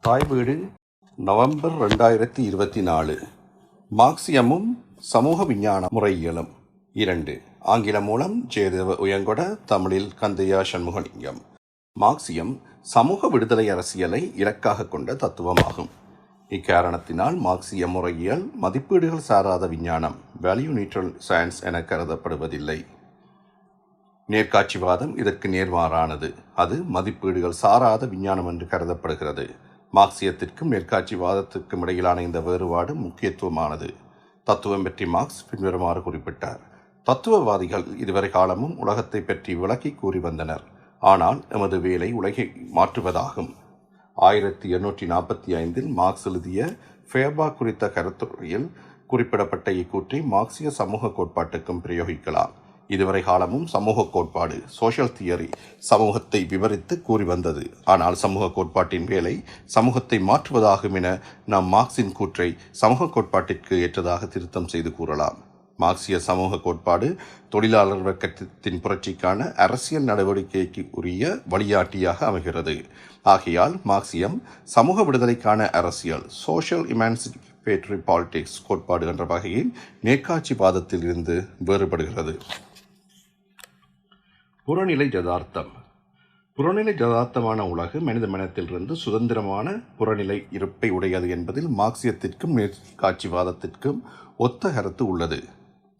தாய் வீடு நவம்பர் ரெண்டாயிரத்தி இருபத்தி நாலு. மார்க்சியமும் சமூக விஞ்ஞான முறையியலும். இரண்டு ஆங்கிலம் மூலம் ஜெயதேவ உயங்கொட தமிழில் கந்தையா சண்முகலிங்கம். மார்க்சியம் சமூக விடுதலை அரசியலை இலக்காக கொண்ட தத்துவமாகும். இக்காரணத்தினால் மார்க்சிய முறையியல் மதிப்பீடுகள் சாராத விஞ்ஞானம் வேல்யூ நியூட்ரல் சயின்ஸ் என கருதப்படுவதில்லை. நேர்காட்சிவாதம் இதற்கு நேர்மாறானது. அது மதிப்பீடுகள் சாராத விஞ்ஞானம் என்று கருதப்படுகிறது. மார்க்சியத்திற்கும் மேற்காட்சிவாதத்திற்கும் இடையிலான இந்த வேறுபாடு முக்கியத்துவமானது. தத்துவம் பற்றி மார்க்ஸ் பின்வருமாறு குறிப்பிட்டார். தத்துவவாதிகள் இதுவரை காலமும் உலகத்தை பற்றி விளக்கி கூறி வந்தனர். ஆனால் எமது வேலை உலகை மாற்றுவதாகும். ஆயிரத்தி எண்ணூற்றி நாற்பத்தி ஐந்தில் மார்க்ஸ் எழுதிய ஃபேபா குறித்த கருத்துறையில் குறிப்பிடப்பட்ட இக்கூற்றை மார்க்சிய சமூக கோட்பாட்டுக்கும் பிரயோகிக்கலாம். இதுவரை காலமும் சமூக கோட்பாடு சோஷியல் தியரி சமூகத்தை விவரித்து கூறி வந்தது. ஆனால் சமூக கோட்பாட்டின் வேலை சமூகத்தை மாற்றுவதாகும் என நாம் மார்க்சின் கூற்றை சமூக கோட்பாட்டிற்கு ஏற்றதாக திருத்தம் செய்து கூறலாம். மார்க்சிய சமூக கோட்பாடு தொழிலாளர் வர்க்கத்தின் புரட்சிக்கான அரசியல் நடவடிக்கைக்கு உரிய வழியாட்டியாக அமைகிறது. ஆகையால் மார்க்சியம் சமூக விடுதலைக்கான அரசியல் சோஷியல் இமான்சிபேட்டரி பாலிடிக்ஸ் கோட்பாடு என்ற வகையில் நேர்காட்சிவாதத்தில் இருந்து வேறுபடுகிறது. புறநிலை ஜதார்த்தம் புறநிலை ஜதார்த்தமான உலகு மனித மனத்திலிருந்து சுதந்திரமான புறநிலை இருப்பை உடையது என்பதில் மார்க்சியத்திற்கும் நேர்காட்சிவாதத்திற்கும் ஒத்த கருத்து உள்ளது.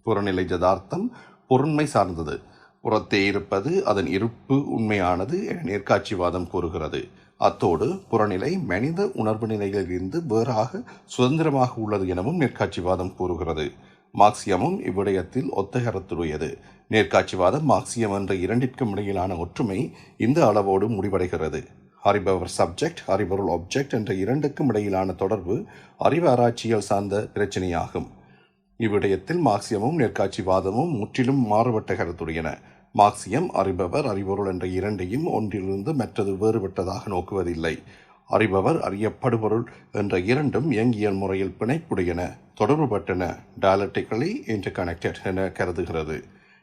புறநிலை ஜதார்த்தம் பொருண்மை சார்ந்தது. புறத்தே இருப்பது அதன் இருப்பு உண்மையானது என நேர்காட்சிவாதம் கூறுகிறது. அத்தோடு புறநிலை மனித உணர்வு நிலையிலிருந்து வேறாக சுதந்திரமாக உள்ளது எனவும் நேர்காட்சிவாதம் கூறுகிறது. மார்க்சியமும் இவ்விடயத்தில் ஒத்தகரத்துடையது. நேர்காட்சிவாதம் மார்க்சியம் என்ற இரண்டிற்கும் இடையிலான ஒற்றுமை இந்த அளவோடு முடிவடைகிறது. அறிபவர் சப்ஜெக்ட் அறிபொருள் ஆப்ஜெக்ட் என்ற இரண்டுக்கும் இடையிலான தொடர்பு அறிவு ஆராய்ச்சியல் சார்ந்த பிரச்சனையாகும். இவ்விடயத்தில் மார்க்சியமும் நேர்காட்சிவாதமும் முற்றிலும் மாறுபட்ட கருத்துடையன. மார்க்சியம் அறிபவர் அறிபொருள் என்ற இரண்டையும் ஒன்றிலிருந்து மற்றது வேறுபட்டதாக நோக்குவதில்லை. அறிபவர் அறியப்படுபொருள் என்ற இரண்டும் இயங்கியல் முறையில் பிணைப்புடையன தொடர்புபட்டன டயலட்டிக்கலி இன்டர்கனெக்டட் என கருதுகிறது.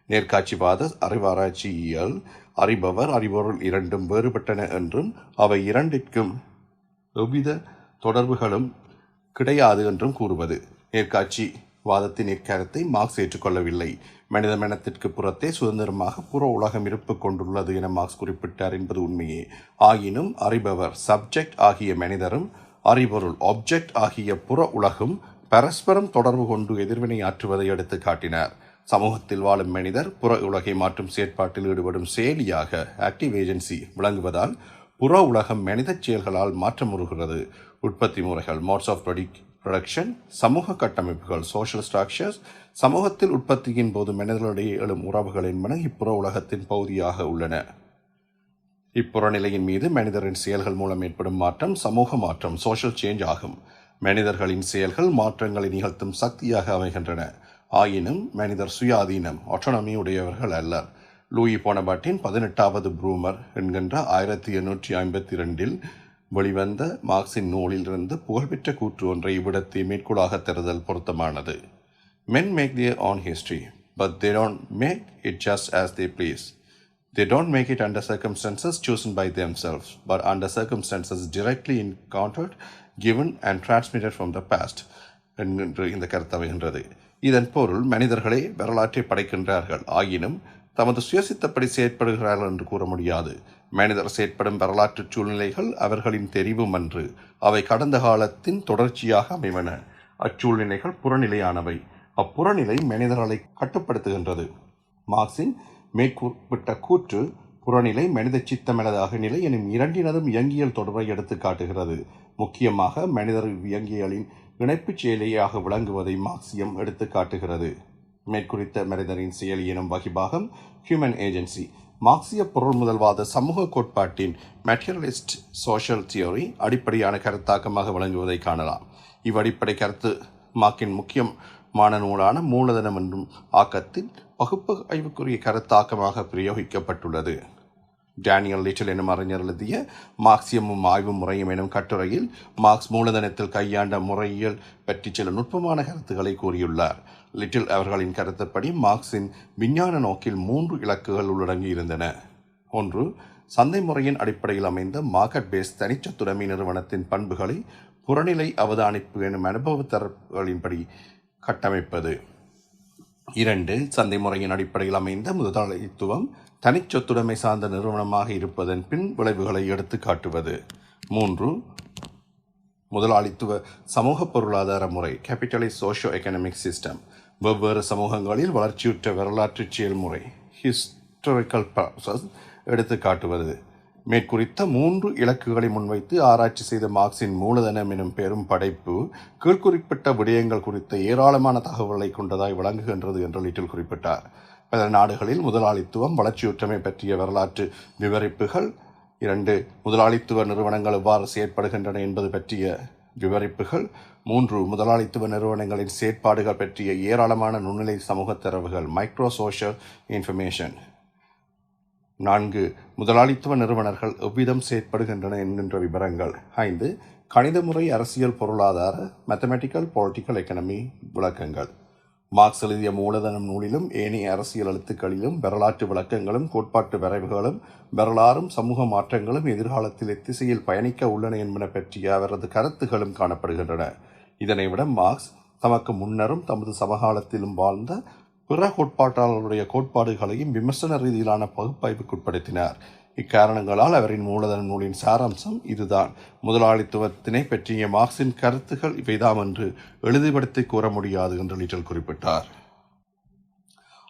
நேர்காட்சிவாத அறிவாராய்ச்சியியல் அறிபவர் அறிபொருள் இரண்டும் வேறுபட்டன என்றும் அவை இரண்டிற்கும் எவ்வித தொடர்புகளும் கிடையாது என்றும் கூறுவது. நேர்காட்சி வாதத்தின் இக்கருத்தை மார்க்ஸ் ஏற்றுக்கொள்ளவில்லை. மனித மனத்திற்கு புறத்தே சுதந்திரமாக புற உலகம் இருப்பு கொண்டுள்ளது என மார்க்ஸ் குறிப்பிட்டார் என்பது உண்மையே. ஆயினும் அறிபவர் சப்ஜெக்ட் ஆகிய மனிதரும் அறிபொருள் ஆப்ஜெக்ட் ஆகிய புற உலகும் பரஸ்பரம் தொடர்பு கொண்டு எதிர்வினை ஆற்றுவதை எடுத்து காட்டினார். சமூகத்தில் வாழும் மனிதர் புற உலகை மாற்றும் செயற்பாட்டில் ஈடுபடும் செயலியாக ஆக்டிவ் ஏஜென்சி விளங்குவதால் புற உலகம் மனித செயல்களால் மாற்றமுறுகிறது உற்பத்தி முறைகள் மோட்ஸ் ஆஃப் ப்ரொடக்ஷன் சமூக கட்டமைப்புகள் சோஷியல் ஸ்ட்ரக்சர்ஸ் சமூகத்தில் உற்பத்தியின் போது மனிதர்களிடையே எழும் உறவுகள் என்பன இப்புற உலகத்தின் பகுதியாக உள்ளன. இப்புறநிலையின் மீது மனிதரின் செயல்கள் மூலம் ஏற்படும் மாற்றம் சமூக மாற்றம் சோஷியல் சேஞ்ச் ஆகும். மனிதர்களின் செயல்கள் மாற்றங்களை நிகழ்த்தும் சக்தியாக அமைகின்றன. ஆயினும் மனிதர் சுயாதீனம் ஆட்டோனமி உடையவர்கள் அல்லர். லூயி போனபாட்டின் பதினெட்டாவது ப்ரூமர் என்கின்ற ஆயிரத்தி எண்ணூற்றி ஐம்பத்தி ரெண்டில் வெளிவந்த மார்க்சின் நூலிலிருந்து புகழ்பெற்ற கூற்று ஒன்றை இவ்விடத்தை மேற்கோளாக தருதல் பொருத்தமானது. Men make their own history but they don't make it just as they please they don't make it under under chosen by by self but under circumstances directly encountered given and transmitted from the past என்று இந்த கருத்து அமைகின்றது. இதன் பொருள் மனிதர்களே வரலாற்றை படைக்கின்றார்கள். ஆயினும் தமது சுயசித்தப்படி செயற்படுகிறார்கள் என்று கூற முடியாது. மனிதர் செயற்படும் வரலாற்று சூழ்நிலைகள் அவர்களின் தெரிவும் அன்று அவை கடந்த காலத்தின் தொடர்ச்சியாக அமைவன. அச்சூழ்நிலைகள் புறநிலையானவை. அப்புறநிலை மனிதர்களை கட்டுப்படுத்துகின்றது. மார்க்சின் மேற்குறிப்பிட்ட கூற்று புறநிலை மனித சித்தமனதாக நிலை எனும் இரண்டினதும் இயங்கியல் தொடர்பை எடுத்து காட்டுகிறது. முக்கியமாக மனிதர் இயங்கியலின் இணைப்புச் செயலியாக விளங்குவதை மார்க்சியம் எடுத்து காட்டுகிறது. மேற்குறித்த மனிதரின் செயல் எனும் வகிபாகம் ஹியூமன் ஏஜென்சி மார்க்சிய பொருள் முதல்வாத சமூக கோட்பாட்டின் மெட்டீரியலிஸ்ட் சோஷியல் தியோரி அடிப்படையான கருத்தாக்கமாக விளங்குவதை காணலாம். இவ்வடிப்படை கருத்து மார்க்கின் முக்கியமான நூலான மூலதனம் என்றும் ஆக்கத்தில் பகுப்பகைவுக்குரிய கருத்தாக்கமாக பிரயோகிக்கப்பட்டுள்ளது. டேனியல் லிட்டில் எனும் அறிஞர் எழுதிய மார்க்சியமும் ஆய்வு முறையும் எனும் கட்டுரையில் மார்க்ஸ் மூலதனத்தில் கையாண்ட முறையியல் பற்றி சில நுட்பமான கருத்துக்களை கூறியுள்ளார். லிட்டில் அவர்களின் கருத்துப்படி மார்க்சின் விஞ்ஞான நோக்கில் மூன்று இலக்குகள் உள்ளடங்கி இருந்தன. ஒன்று சந்தை முறையின் அடிப்படையில் அமைந்த மார்க்கெட் பேஸ் தனிச்சொத்துடைமை நிறுவனத்தின் பண்புகளை புறநிலை அவதானிப்பு எனும் அனுபவ தரப்புகளின்படி கட்டமைப்பது. இரண்டு சந்தை முறையின் அடிப்படையில் அமைந்த முதலாளித்துவம் தனிச்சொத்துடைமை சார்ந்த நிறுவனமாக இருப்பதன் பின் விளைவுகளை எடுத்து காட்டுவது. மூன்று முதலாளித்துவ சமூக பொருளாதார முறை கேபிட்டலிஸ்ட் சோஷியோ எக்கனாமிக் சிஸ்டம் வெவ்வேறு சமூகங்களில் வளர்ச்சியுற்ற வரலாற்று செயல்முறை ஹிஸ்டாரிக்கல் ப்ராசஸ் எடுத்து காட்டுவது. மேற்குறித்த மூன்று இலக்குகளை முன்வைத்து ஆராய்ச்சி செய்த மார்க்சின் மூலதனம் எனும் பெரும் படைப்பு கீழ்குறிப்பிட்ட விடயங்கள் குறித்த ஏராளமான தகவல்களை கொண்டதாய் விளங்குகின்றது என்று லிட்டில் குறிப்பிட்டார். பல நாடுகளில் முதலாளித்துவம் வளர்ச்சியுற்றமை பற்றிய வரலாற்று விவரிப்புகள் இரண்டு முதலாளித்துவ நிறுவனங்கள் எவ்வாறு செயற்படுகின்றன என்பது பற்றிய விவரிப்புகள் மூன்று முதலாளித்துவ நிறுவனங்களின் செயற்பாடுகள் பற்றிய ஏராளமான நுண்ணிலை சமூக தரவுகள் மைக்ரோ சோஷியல் இன்ஃபர்மேஷன் நான்கு முதலாளித்துவ நிறுவனர்கள் எவ்விதம் செயற்படுகின்றன என்கின்ற விவரங்கள். ஐந்து கணித முறை அரசியல் பொருளாதார மேத்தமெட்டிக்கல் பொலிட்டிக்கல் எக்கனமி விளக்கங்கள். மார்க்ஸ் எழுதிய மூலதனம் நூலிலும் ஏனைய அரசியல் எழுத்துக்களிலும் வரலாற்று விளக்கங்களும் கோட்பாட்டு வரைவுகளும் வரலாறும் சமூக மாற்றங்களும் எதிர்காலத்தில் எத்திசையில் பயணிக்க உள்ளன என்பன பற்றிய அவரது கருத்துகளும் காணப்படுகின்றன. இதனை விட மார்க்ஸ் தமக்கு முன்னரும் தமது சமகாலத்திலும் வாழ்ந்த பிற கோட்பாட்டாளர்களுடைய கோட்பாடுகளையும் விமர்சன ரீதியிலான பகுப்பாய்வுக்குட்படுத்தினார் இக்காரணங்களால் அவரின் மூலதன நூலின் சாராம்சம் இதுதான். முதலாளித்துவத்தினை பற்றிய மார்க்சின் கருத்துகள் இவைதாம் என்று எழுதிப்படுத்தி கூற முடியாது என்று லிட்டல் குறிப்பிட்டார்.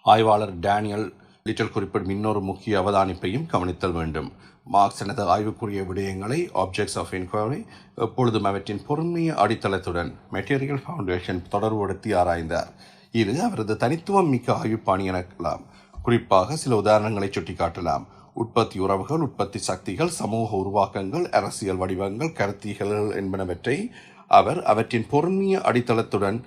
ஆய்வாளர் டேனியல் லிட்டல் குறிப்பிடும் இன்னொரு முக்கிய அவதானிப்பையும் கவனித்தல் வேண்டும். மார்க்ஸ் எனது ஆய்வுக்குரிய விடயங்களை ஆப்ஜெக்ட்ஸ் ஆஃப் என்கொயரி எப்பொழுதும் அவற்றின் பொறுமைய அடித்தளத்துடன் மெட்டீரியல் ஃபவுண்டேஷன் தொடர்புபடுத்தி ஆராய்ந்தார். இது அவரது தனித்துவம் மிக்க ஆய்வுப்பாணி எனக்கலாம் குறிப்பாக சில உதாரணங்களை சுட்டிக்காட்டலாம். உற்பத்தி உறவுகள் உற்பத்தி சக்திகள் சமூக உருவாக்கங்கள் அரசியல் வடிவங்கள் கருத்திகள் என்பனவற்றை அவர் அவற்றின் பொறுமைய அடித்தளத்துடன்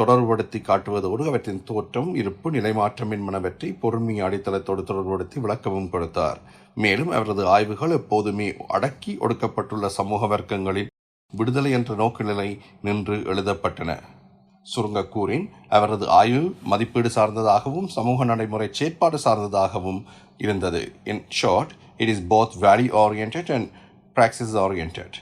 தொடர்புபடுத்தி காட்டுவதோடு அவற்றின் தோற்றம் இருப்பு நிலைமாற்றம் என்பனவற்றை பொருண்மை அடித்தளத்தோடு தொடர்புபடுத்தி விளக்கமும் கொடுத்தார். மேலும் அவரது ஆய்வுகள் எப்போதுமே அடக்கி ஒடுக்கப்பட்டுள்ள சமூக வர்க்கங்களின் விடுதலை என்ற நோக்குநிலை நின்று எழுதப்பட்டன. சுருங்க கூறின் அவரது ஆய்வு மதிப்பீடு சார்ந்ததாகவும் சமூக நடைமுறை செயற்பாடு சார்ந்ததாகவும் இருந்தது. In short it is both value orient and praxis orient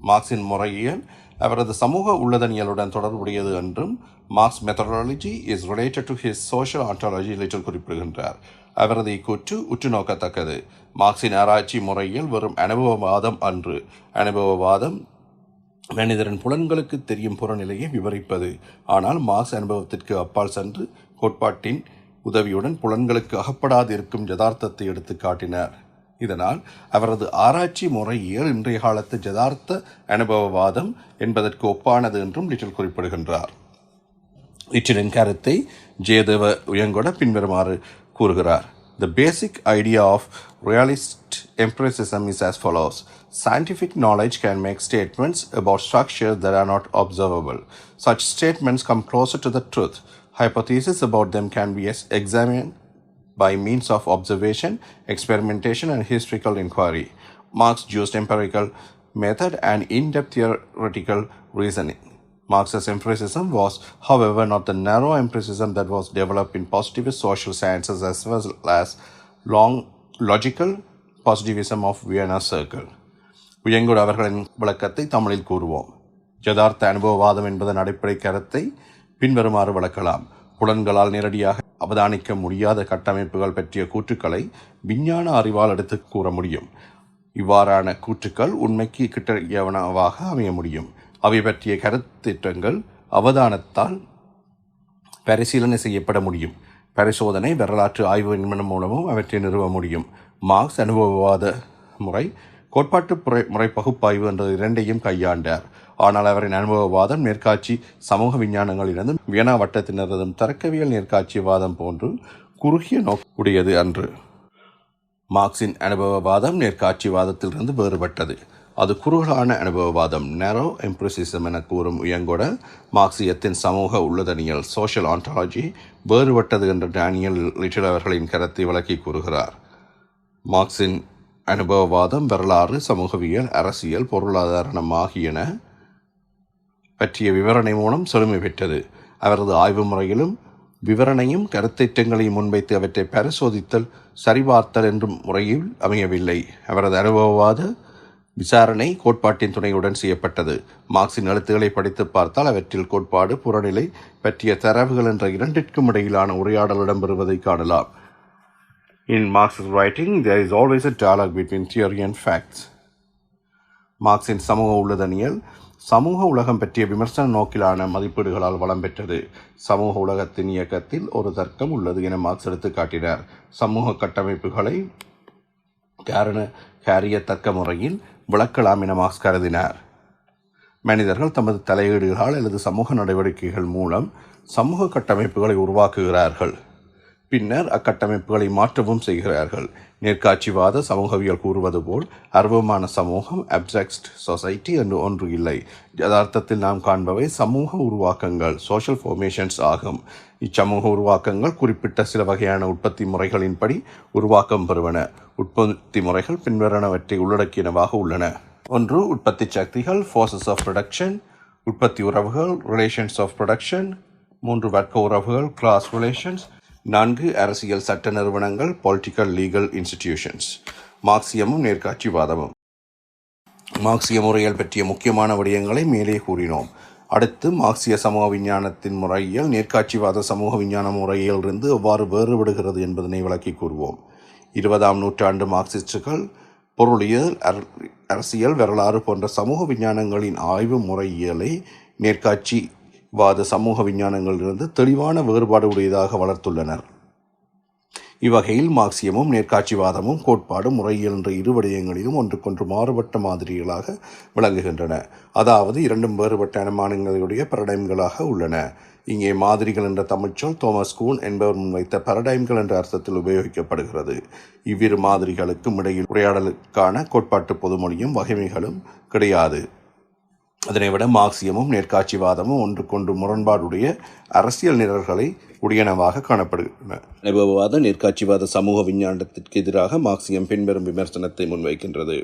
மார்க்சின் முறையில் அவரது சமூக உள்ளதனியலுடன் தொடர்புடையது என்றும் Marx methodology is related to his social ontology little குறிப்பிடுகின்றார். அவரது இக்கூற்று உற்று நோக்கத்தக்கது மார்க்சின் ஆராய்ச்சி முறையில் வெறும் அனுபவவாதம் அன்று. அனுபவவாதம் மனிதரின் புலன்களுக்கு தெரியும் புறநிலையை விவரிப்பது. ஆனால் மார்க்ஸ் அனுபவத்திற்கு அப்பால் சென்று கோட்பாட்டின் உதவியுடன் புலன்களுக்கு அகப்படாது இருக்கும் யதார்த்தத்தை எடுத்து காட்டினார். இதனால் அவரது ஆராய்ச்சி முறையியல் இன்றைய காலத்து யதார்த்த அனுபவவாதம் என்பதற்கு ஒப்பானது என்றும் லிட்டில் குறிப்பிடுகின்றார் லிட்டிலின் கருத்தை ஜெயதேவ உயங்கொட பின்வருமாறு கூறுகிறார் The basic idea of realist empiricism is as follows. Scientific knowledge can make statements about structures that are not observable. Such statements come closer to the truth. Hypotheses about them can be ex- examined by means of observation, experimentation, and historical inquiry. Marx used empirical method and in-depth theoretical reasoning. Marx's empiricism was, however, not the narrow empiricism that was developed in positivist social sciences as well as long logical positivism of Vienna Circle. உயங்குர் அவர்களின் விளக்கத்தை தமிழில் கூறுவோம் யதார்த்த அனுபவவாதம் என்பதன் அடிப்படை கருத்தை பின்வருமாறு விளக்கலாம் புலன்களால் நேரடியாக அவதானிக்க முடியாத கட்டமைப்புகள் பற்றிய கூற்றுக்களை விஞ்ஞான அறிவால் எடுத்து கூற முடியும். இவ்வாறான கூற்றுக்கள் உண்மைக்கு கிட்டவனவாக அமைய முடியும். அவை பற்றிய கருத்திட்டங்கள் அவதானத்தால் பரிசீலனை செய்யப்பட முடியும். பரிசோதனை வரலாற்று ஆய்வு நிறுவனம் மூலமும் அவற்றை நிறுவ முடியும். மார்க்ஸ் அனுபவவாத முறை கோட்பாட்டு முறை முறை பகுப்பாய்வு என்ற இரண்டையும் கையாண்டார். ஆனால் அவரின் அனுபவவாதம் நேர்காட்சி சமூக விஞ்ஞானங்களிலிருந்து வியனா வட்டத்தினரதும் தர்க்கவியல் நேர்காட்சிவாதம் போன்று குறுகிய நோக்குடையது அன்று. மார்க்சின் அனுபவவாதம் நேர்காட்சிவாதத்திலிருந்து வேறுபட்டது. அது குறுகலான அனுபவவாதம் நேரோ எம்ப்ரசிசம் என கூறும் உயங்கொட மார்க்சியத்தின் சமூக உள்ளதனியல் சோஷியல் ஆண்டாலஜி வேறுபட்டது என்று டேனியல் லிட்டில் அவர்களின் கருத்தை விளக்கி கூறுகிறார். மார்க்சின் அனுபவவாதம் வரலாறு சமூகவியல் அரசியல் பொருளாதாரம் ஆகியன பற்றிய விவரணை மூலம் செழுமை பெற்றது. அவரது ஆய்வு முறையிலும் விவரணையும் கருத்தேற்றங்களையும் முன்வைத்து அவற்றை பரிசோதித்தல் சரிபார்த்தல் என்றும் முறையில் அமையவில்லை. அவரது அனுபவவாத விசாரணை கோட்பாட்டின் துணையுடன் செய்யப்பட்டது. மார்க்சின் எழுத்துக்களை படித்து பார்த்தால் அவற்றில் கோட்பாடு புறநிலை பற்றிய தரவுகள் என்ற இரண்டிற்கும் இடையிலான உரையாடல் இடம்பெறுவதை காணலாம். In Marx's writing there is always a dialogue between theory and facts. மார்க்சின் சமூக உள்ளதனியல் சமூக உலகம் பற்றிய விமர்சன நோக்கிலான மதிப்பீடுகளால் வளம் பெற்றது. சமூக உலகத்தின் இயக்கத்தில் ஒரு தர்க்கம் உள்ளது என மார்க்ஸ் எடுத்து காட்டினார். சமூக கட்டமைப்புகளை காரண காரிய தர்க்க முறையில் விளக்கலாம் என மார்க்ஸ் கருதினார். மனிதர்கள் தமது தலையீடுகளால் அல்லது சமூக நடவடிக்கைகள் மூலம் சமூக கட்டமைப்புகளை உருவாக்குகிறார்கள். பின்னர் அக்கட்டமைப்புகளை மாற்றவும் செய்கிறார்கள். நேர்காட்சிவாத சமூகவியல் கூறுவது போல் அர்வமான சமூகம் அப்செக்ஸ்ட் சொசைட்டி என்று ஒன்று இல்லை. யதார்த்தத்தில் நாம் காண்பவை சமூக உருவாக்கங்கள் சோஷியல் ஃபார்மேஷன்ஸ் ஆகும். இச்சமூக உருவாக்கங்கள் குறிப்பிட்ட சில வகையான உற்பத்தி முறைகளின்படி உருவாக்கம் பெறுவன. உற்பத்தி முறைகள் பின்வரணவற்றை உள்ளடக்கியனவாக உள்ளன. ஒன்று உற்பத்தி சக்திகள் ஃபோர்ஸஸ் ஆஃப் ப்ரொடக்ஷன் உற்பத்தி உறவுகள் ரிலேஷன்ஸ் ஆஃப் ப்ரொடக்ஷன் மூன்று வர்க்க உறவுகள் கிளாஸ் ரிலேஷன்ஸ் நான்கு அரசியல் சட்ட நிறுவனங்கள் பொலிட்டிக்கல் லீகல் இன்ஸ்டிடியூஷன்ஸ் மார்க்சியமும் நேர்காட்சிவாதமும் மார்க்சிய முறைகள் பற்றிய முக்கியமான விடயங்களை மேலே கூறினோம். அடுத்து மார்க்சிய சமூக விஞ்ஞானத்தின் முறையில் நேர்காட்சிவாத சமூக விஞ்ஞான முறையிலிருந்து எவ்வாறு வேறுபடுகிறது என்பதனை விளக்கி கூறுவோம். இருபதாம் நூற்றாண்டு மார்க்சிஸ்டுகள் பொருளியல் அர- அரசியல் வரலாறு போன்ற சமூக விஞ்ஞானங்களின் ஆய்வு முறையியலை வாத சமூக விஞ்ஞானங்களிலிருந்து தெளிவான வேறுபாடு உடையதாக வளர்த்துள்ளனர். இவ்வகையில் மார்க்சியமும் நேர்காட்சிவாதமும் கோட்பாடு முறையியல் என்ற இரு விடயங்களிலும் ஒன்றுக்கொன்று மாறுபட்ட மாதிரிகளாக விளங்குகின்றன. அதாவது இரண்டும் வேறுபட்ட அனுமானங்களுடைய பரடைம்களாக உள்ளன. இங்கே மாதிரிகள் என்ற தமிழ்ச்சொல் தோமஸ் கூன் என்பவர் முன்வைத்த பரடைம்கள் என்ற அர்த்தத்தில் உபயோகிக்கப்படுகிறது. இவ்விரு மாதிரிகளுக்கும் இடையில் உரையாடலுக்கான கோட்பாட்டு பொதுமொழியும் வகைமைகளும் கிடையாது. அதனை விட மார்க்சியமும் நேர்காட்சிவாதமும் ஒன்றுக்கொன்று முரண்பாடுடைய அரசியல் நிரல்களை உடையனவாக காணப்படுகின்றன. அனுபவவாத நேர்காட்சிவாத சமூக விஞ்ஞானத்திற்கு எதிராக மார்க்சியம் பின்வரும் விமர்சனத்தை முன்வைக்கின்றது.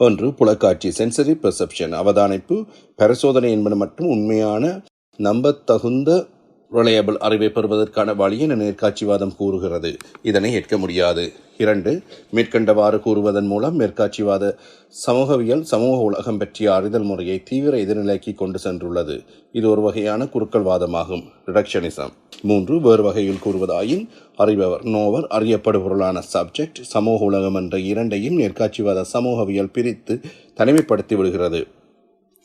ஒன்று புலக்காட்சி சென்சரி பெர்செப்ஷன் அவதானிப்பு பரிசோதனை என்பது மட்டும் உண்மையான நம்பத்தகுந்த ரிலையபிள் அறிவை பெறுவதற்கான வழி என நேர்காட்சிவாதம் கூறுகிறது. இதனை ஏற்க முடியாது. இரண்டு மேற்கண்டவாறு கூறுவதன் மூலம் மேற்காட்சிவாத சமூகவியல் சமூக உலகம் பற்றிய அறிதல் முறையை தீவிர எதிர்நிலைக்கு கொண்டு சென்றுள்ளது. இது ஒரு வகையான குறுக்கள்வாதமாகும் ரிடக்ஷனிசம் மூன்று வேறு வகையில் கூறுவதாயின் அறிபவர் நோவர் அறியப்படுபொருளான சப்ஜெக்ட் சமூக உலகம் என்ற இரண்டையும் நேர்காட்சிவாத சமூகவியல் பிரித்து தனிமைப்படுத்தி விடுகிறது.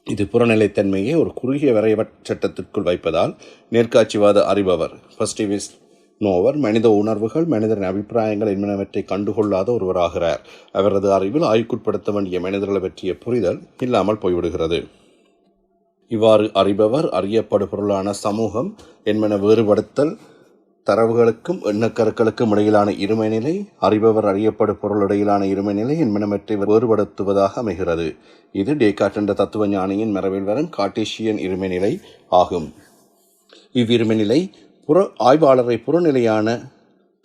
இது புறநிலைத்தன்மையை ஒரு குறுகிய வரைவட்டத்திற்குள் வைப்பதால் நேர்காட்சிவாத அறிபவர் ஃபஸ்டிவிஸ்ட் நோவர் மனித உணர்வுகள் மனிதரின் அபிப்பிராயங்கள் என்பனவற்றை கண்டுகொள்ளாத ஒருவராகிறார். அவரது அறிவில் ஆய்வுக்குட்படுத்த வேண்டிய மனிதர்களை பற்றிய புரிதல் இல்லாமல் போய்விடுகிறது. இவ்வாறு அறிபவர் அறியப்படுபொருளான சமூகம் என்பன வேறுபடுத்தல் தரவுகளுக்கும் எண்ணக்கருக்களுக்கும் இடையிலான இருமைநிலை அறிபவர் அறியப்படும் பொருள் இடையிலான இருமைநிலை என்பனவற்றை வேறுபடுத்துவதாக அமைகிறது. இது டேகாட் என்ற தத்துவ ஞானியின் மரபில் வரும் கார்ட்டீசியன் இருமைநிலை ஆகும். இவ்விருமைநிலை புற ஆய்வாளரை புறநிலையான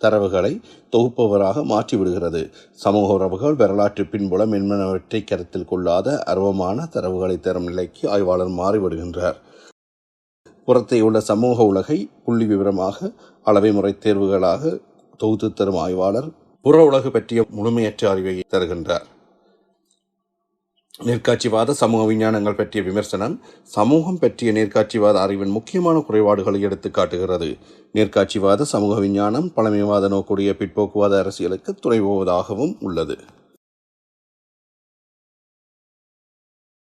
தரவுகளை தொகுப்பவராக மாற்றிவிடுகிறது. சமூக உறவுகள் வரலாற்று பின்புலம் என்பனவற்றை கருத்தில் கொள்ளாத அருவமான தரவுகளை தரும் நிலைக்கு ஆய்வாளர் மாறிவிடுகின்றார். புறத்தே உள்ள சமூக உலகை புள்ளி விவரமாக அளவை முறை தேர்வுகளாக தொகுத்து தரும் ஆய்வாளர் புற உலகு பற்றிய முழுமையற்ற அறிவை தருகின்றார். நேர்காட்சிவாத சமூக விஞ்ஞானங்கள் பற்றிய விமர்சனம் சமூகம் பற்றிய நேர்காட்சிவாத அறிவின் முக்கியமான குறைபாடுகளை எடுத்து காட்டுகிறது. நேர்காட்சிவாத சமூக விஞ்ஞானம் பழமைவாத நோக்குடைய பிற்போக்குவாத அரசியலுக்கு துணை போவதாகவும் உள்ளது.